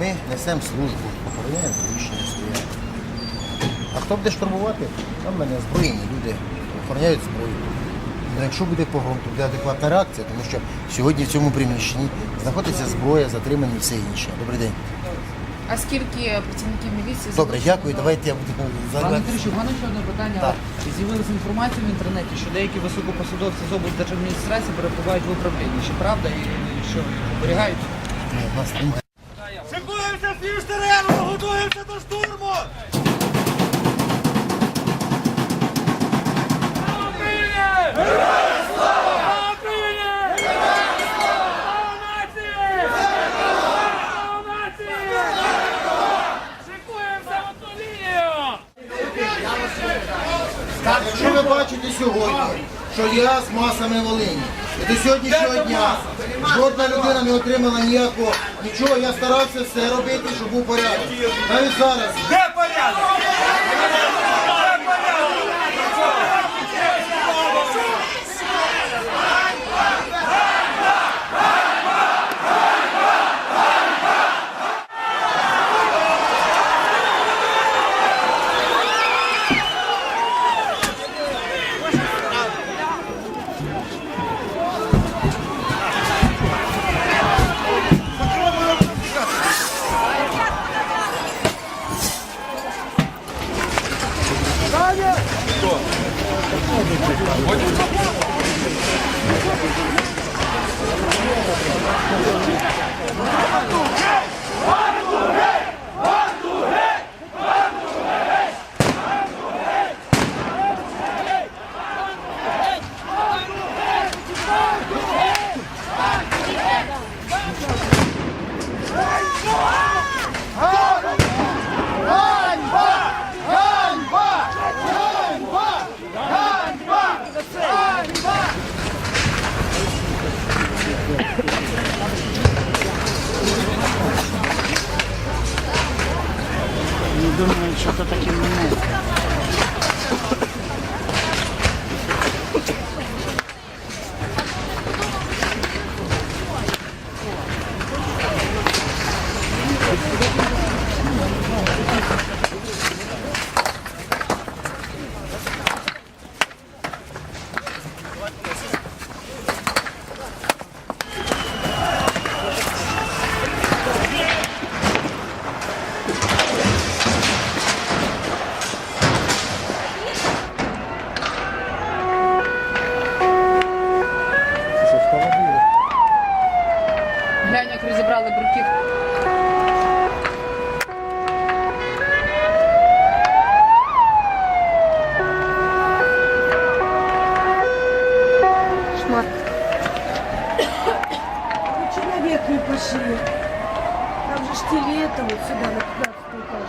Ми несемо службу, охороняємо приміщення своє. А хто буде штурмувати? Там в мене озброєні люди охороняють зброю. Ну, якщо буде погром, то буде адекватна реакція, тому що сьогодні в цьому приміщенні знаходиться зброя, затримані і все інше. Добрий день. А скільки працівників міліції Добре, дякую. Давайте я буду Пане задавати. Трищук, у мене ще одне питання. Так. З'явилася інформація в інтернеті, що деякі високопосадовці з облдержадміністрації перебувають в управлінні. Чи правда і що оберігають? Ні, у нас немає. Якщо ви бачите сьогодні, що я з масами Волині, і до сьогоднішнього дня жодна людина не отримала ніякого нічого, я старався все робити, щоб був порядок. Навіть зараз. obrigado. Де порядок? Не думаю, що це таке мене. Thank як розібрали бруківку. Шмат. Человек не пошли. Там же штили это вот сюда, на 15 этаж.